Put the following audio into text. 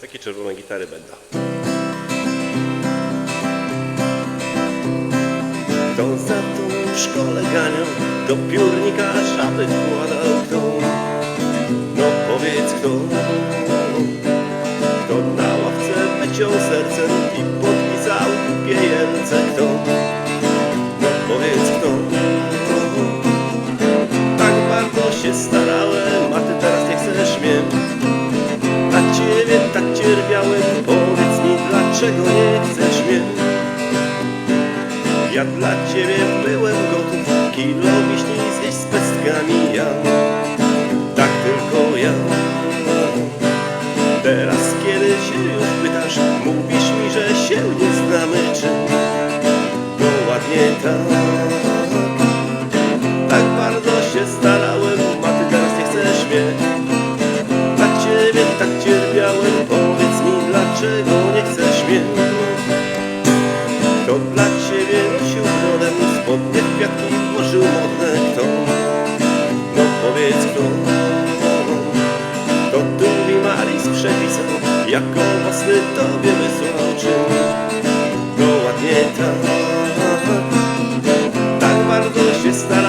Takie czerwone gitary będą. Kto za tą w szkole ganiał, do piórnika żaby wkładał kto? No powiedz kto? Kto na ławce wyciął sercem i podpisał pieniądze kto? Tak cierpiałem, powiedz mi dlaczego nie chcesz mnie? Ja dla ciebie byłem gotów kilo wiśni zjeść z pestkami ja. Tak tylko ja. Teraz kiedy się już pytasz, mówisz mi, że się nie znamy czy No ładnie tak? Tak bardzo się starałem, a ty teraz nie chcesz mnie. Ciebie tak cierpiałem, czego nie chcesz mieć. Kto dla ciebie nosił brodę Spodnie w kwiatki włożył modne Kto? No powiedz kto? To tu mi Maris przepisał Jako własny tobie wysłał czyn Go ładnie tak. Tak bardzo się starał